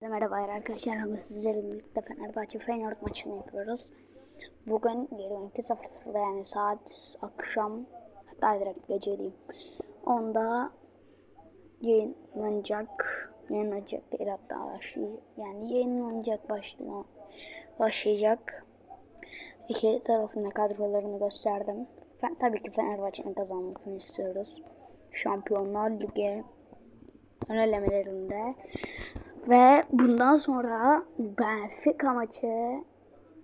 Merhaba arkadaşlar. Bugün sizlerle birlikte Fenerbahçe Feyenoord maçını yapıyoruz. Bugün geri 12.00'da yani saat akşam hatta direkt gece diyeyim. Onda yayınlanacak. Yayınlanacak değil hatta başlayacak. Yani yayınlanacak başlıyor. Başlayacak. İki tarafında kadrolarını gösterdim. Ben, tabii ki Fenerbahçe'nin kazanmasını istiyoruz. Şampiyonlar Ligi ön elemelerinde ve bundan sonra Benfica maçı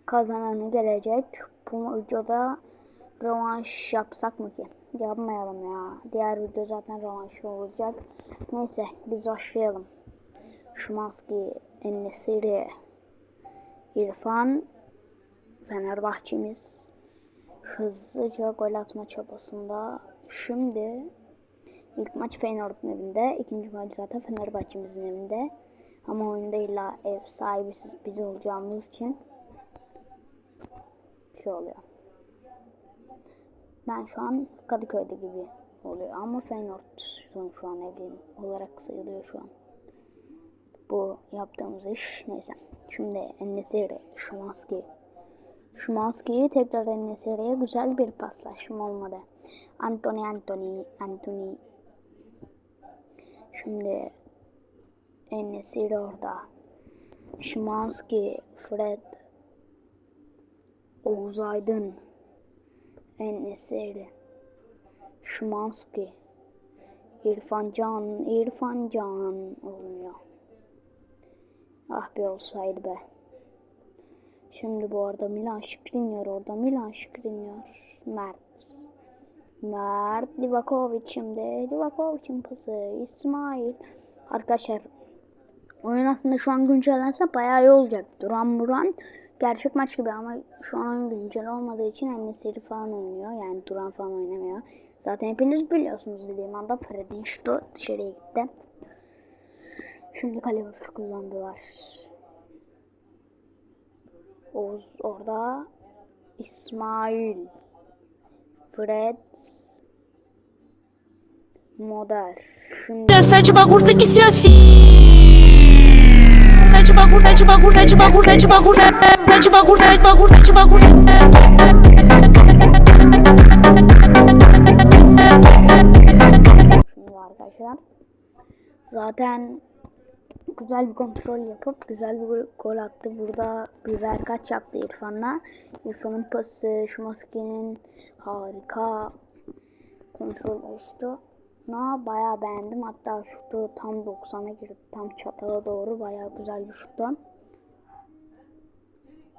kazananı gelecek. Bu videoda rövanş yapsak mı ki? Yapmayalım ya. Diğer video zaten rövanş olacak. Neyse biz başlayalım. Şumanski, Ennesiri, İrfan, Fenerbahçemiz hızlıca gol atma çabasında. Şimdi ilk maç Feyenoord'un evinde, ikinci maç zaten Fenerbahçemizin evinde. Ama oyunda illa ev sahibi biz olacağımız için şey oluyor. Ben şu an Kadıköy'de gibi oluyor ama Feyenoord son şu an evliyim olarak sayılıyor şu an. Bu yaptığımız iş neyse. Şimdi Enesiri, Şumanski. Şumanski'yi tekrar Enesiri'ye güzel bir paslaşma olmadı. Anthony Anthony Anthony Şimdi Enesiri orada. Şimanski, Fred, Oğuz Aydın, Enesiri, Şimanski, İrfan Can, İrfan Can olmuyor. Ah be olsaydı be. Şimdi bu arada Milan Skriniar orada. Milan Skriniar. Mert. Mert. Livakovic şimdi. Livakovic'in pası. İsmail. Arkadaşlar Oyun aslında şu an güncellense bayağı iyi olacak. Duran Buran gerçek maç gibi ama şu an güncel olmadığı için Enesiri falan oynuyor. Yani Duran falan oynamıyor. Zaten hepiniz biliyorsunuz dediğim anda Fred'in şutu dışarıya gitti. Şimdi kale vuruşu kullandılar. Oğuz orada. İsmail. Fred. Moder. Şimdi Sete bagulho que bagulho. Şimdi arkadaşlar zaten güzel bir kontrol yapıp güzel bir gol attı. Burada bir kaç yaptı İrfan'la. İrfan'ın pası, şu maskenin harika kontrol oluştu. Na bayağı beğendim. Hatta şutu tam 90'a girdi. Tam çatala doğru bayağı güzel bir şuttu.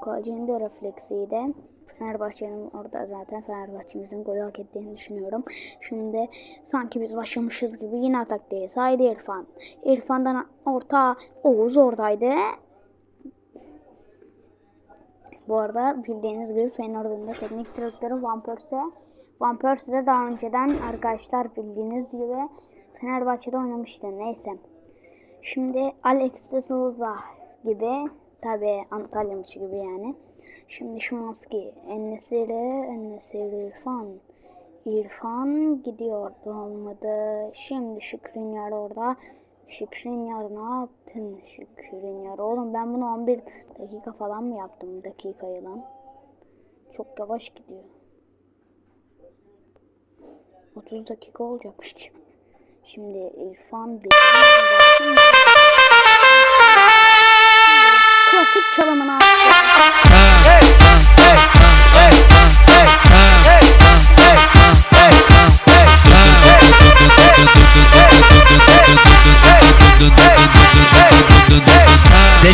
Kalecinin de refleksiydi. Fenerbahçe'nin orada zaten Fenerbahçe'mizin golü hak ettiğini düşünüyorum. Şimdi sanki biz başlamışız gibi yine atakteyiz. Haydi İrfan. İrfan'dan orta Oğuz oradaydı. Bu arada bildiğiniz gibi Fenerbahçe'nin de teknik direktörü Van Persie. Van Persie de daha önceden arkadaşlar bildiğiniz gibi Fenerbahçe'de oynamıştı. Neyse. Şimdi Alex de Souza gibi tabi Antalya gibi yani. Şimdi Şimanski, Ennesiri, Ennesiri İrfan. İrfan gidiyor olmadı. Şimdi Şikrinyar orada. Şikrinyar ne yaptın Şikrinyar? Oğlum ben bunu 11 dakika falan mı yaptım dakikayı lan? Çok yavaş gidiyor. 30 dakika olacakmış. Şimdi İrfan bir klasik çalımını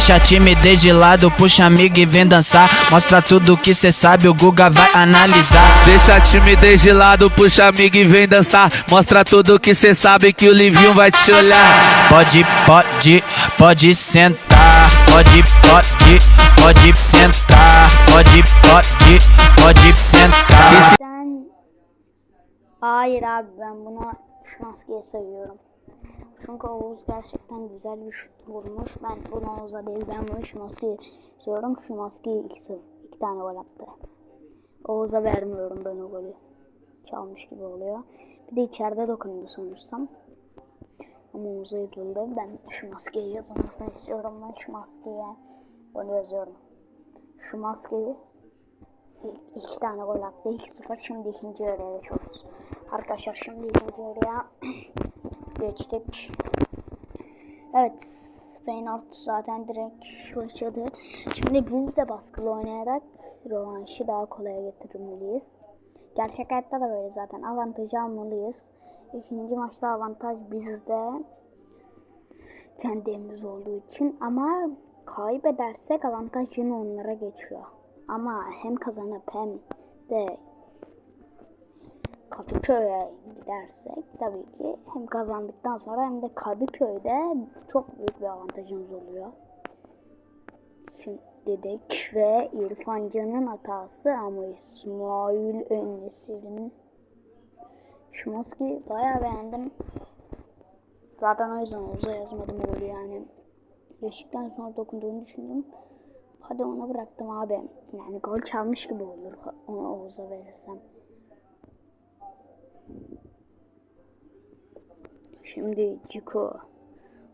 Deixa a timidez de lado, puxa amigo e vem dançar. Mostra tudo que cê sabe, o Guga vai analisar. Deixa a timidez de lado, puxa amigo e vem dançar. Mostra tudo que cê sabe que o Livinho vai te olhar. Pode, pode, pode sentar. Pode, pode, pode sentar. Pode, pode, pode sentar. Sen... Hayır abi ben buna Şimanski'ye sayıyorum. Çünkü Oğuz gerçekten güzel bir şut vurmuş. Ben bunu Oğuz'a değil ben bunu Şimanski'ye sayıyorum. Şimanski 2 iki tane gol attı. Oğuz'a vermiyorum ben o golü. Çalmış gibi oluyor. Bir de içeride dokundu sanırsam. Ama Oğuz'a yazıldı. Ben şu maskeyi yazılmasını istiyorum. Ben şu onu yazıyorum. Şu maskeyi iki tane gol attı. 2-0. Şimdi ikinci yarıya geçiyoruz. Arkadaşlar şimdi ikinci yarıya geçtik. Evet. Feyenoord zaten direkt başladı. Şimdi biz de baskılı oynayarak rövanşı daha kolaya getirmeliyiz. Gerçek hayatta da böyle zaten. Avantajı almalıyız. İkinci maçta avantaj bizde. Kendi evimiz olduğu için. Ama kaybedersek avantaj yine onlara geçiyor. Ama hem kazanıp hem de Kadıköy'e gidersek tabii ki hem kazandıktan sonra hem de Kadıköy'de çok büyük bir avantajımız oluyor. Şimdi dedik ve İrfan Can'ın hatası ama İsmail Önnesir'in şu maskeyi bayağı beğendim. Zaten o yüzden Oğuz'a yazmadım golü yani. Geçtikten sonra dokunduğunu düşündüm. Hadi ona bıraktım abi. Yani gol çalmış gibi olur ona Oğuz'a verirsem. Şimdi Ciku.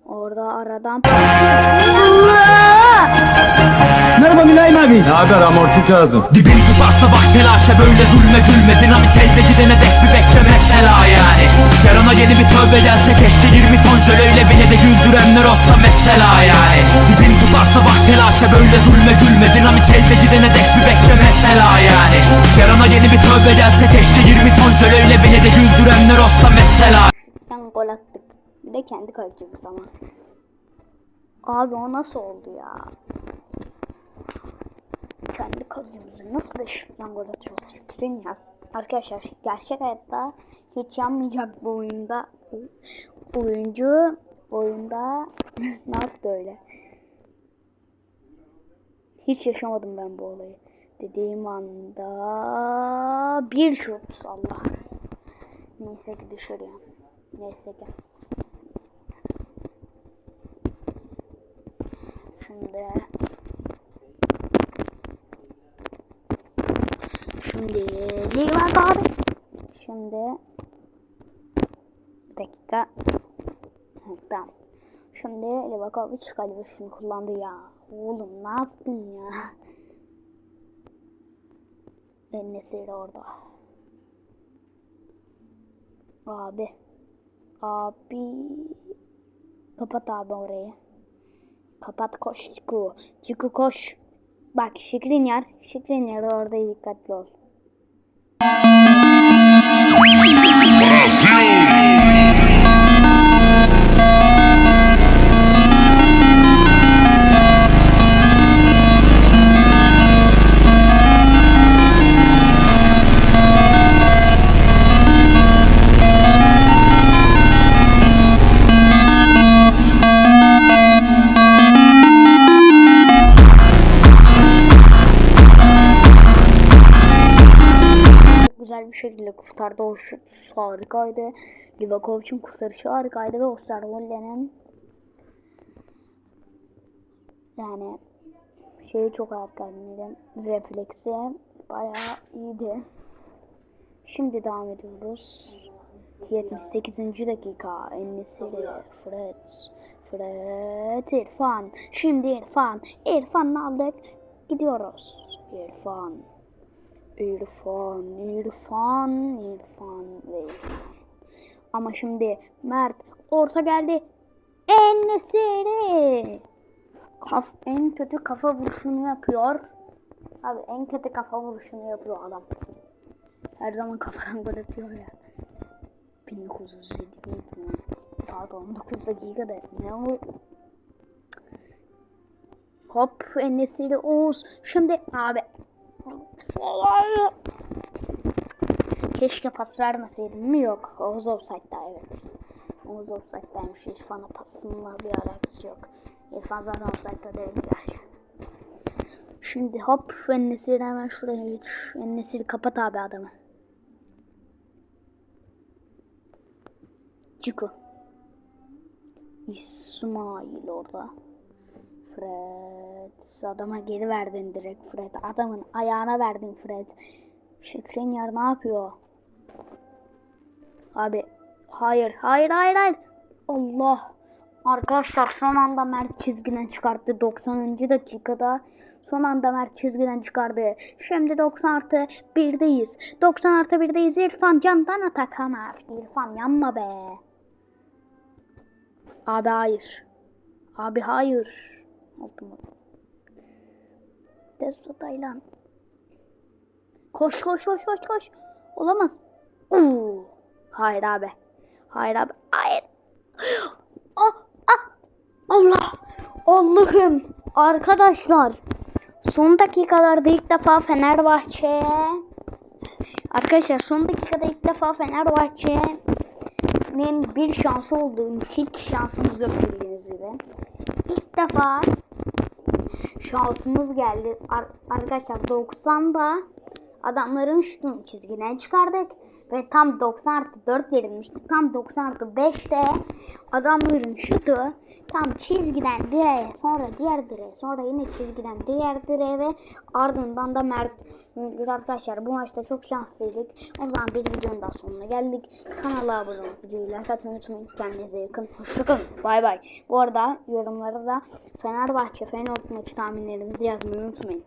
Orada aradan Merhaba Mülayim abi. Ne haber amorti kağıdım? Dibin tutarsa bak telaşa böyle zulme gülme Dinamit elde gidene dek bir bekle mesela yani Yarına yeni bir tövbe gelse keşke 20 ton jöleyle beni de güldürenler olsa mesela yani Dibin tutarsa bak telaşa böyle zulme gülme Dinamit elde gidene dek bir bekle mesela yani Yarına yeni bir tövbe gelse keşke 20 ton jöleyle beni de güldürenler olsa mesela. Bir de kendi kalecimiz ama. Abi o nasıl oldu ya? Kendi kalecimizi nasıl beşikten gol atıyoruz? Şükrin ya. Arkadaşlar gerçek hayatta hiç yanmayacak bu oyunda. Oyuncu oyunda ne yaptı öyle? Hiç yaşamadım ben bu olayı. Dediğim anda bir şut Allah. Neyse ki dışarıya. Neyse ki. Şimdi Şimdi Livat abi. Şimdi bir dakika. Tamam. Şimdi Livakovic galiba şunu kullandı ya. Oğlum ne yaptın ya? Enesiri orada. Abi. Abi. Kapat abi orayı. Kapat koş Ciku. Ciku koş. Bak Şikrinyar. Şikrinyar orada dikkatli ol. Kurtardı o şut harikaydı. Livakovic'in kurtarışı harikaydı ve Osterwolde'nin yani şeyi çok harikaydı. Refleksi bayağı iyiydi. Şimdi devam ediyoruz. 78. dakika. Enesiri, Fred, Fred, İrfan. Şimdi İrfan. İrfan'ı aldık. Gidiyoruz. İrfan. İrfan, İrfan, İrfan ve İrfan. Ama şimdi Mert orta geldi. Enesiri. Kaf en kötü kafa vuruşunu yapıyor. Abi en kötü kafa vuruşunu yapıyor adam. Her zaman kafadan gol atıyor ya. 1907 miydi? Pardon 9 dakikada ne o? Hop Enesiri Oğuz. Şimdi abi Keşke pas vermeseydim mi? Yok. Oğuz offside'da evet. Oğuz offside'daymış. İrfan'a pasımla bir alakası yok. İrfan zaten offside'da değil gerçi. Şimdi hop Ennesiri hemen şuraya git. Ennesiri kapat abi adamı. Ciku. İsmail orada. Fred. Adama geri verdin direkt Fred. Adamın ayağına verdin Fred. Şükrenyar ne yapıyor? Abi. Hayır. Hayır hayır hayır. Allah. Arkadaşlar son anda Mert çizgiden çıkarttı 90. dakikada. Son anda Mert çizgiden çıkardı. Şimdi 90 artı 1'deyiz. 90 artı 1'deyiz. İrfan candan abi. İrfan yanma be. Abi hayır. Abi hayır. Altıma. Desto Taylan. Koş koş koş koş koş. Olamaz. Oo. Hayır abi. Hayır abi. Hayır. Ah, ah. Allah. Allah'ım. Arkadaşlar. Son dakikalarda ilk defa Fenerbahçe. Arkadaşlar son dakikada ilk defa Fenerbahçe'nin bir şansı oldu. Hiç şansımız yok bildiğiniz gibi. İlk defa şansımız geldi. Ar- arkadaşlar 90'da adamların şutunu çizgiden çıkardık. Ve tam 90 artı 4 verilmişti. Tam 90 artı 5'te adamların şutu tam çizgiden direğe sonra diğer direğe sonra yine çizgiden diğer direğe ve ardından da Mert arkadaşlar bu maçta çok şanslıydık. O zaman bir videonun daha sonuna geldik. Kanala abone olup videoyu like atmayı unutmayın. Kendinize yakın. Hoşçakalın. Bay bay. Bu arada yorumlara da Fenerbahçe Feyenoord maçı tahminlerinizi yazmayı unutmayın.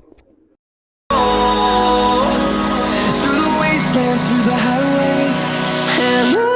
stands through the highways. And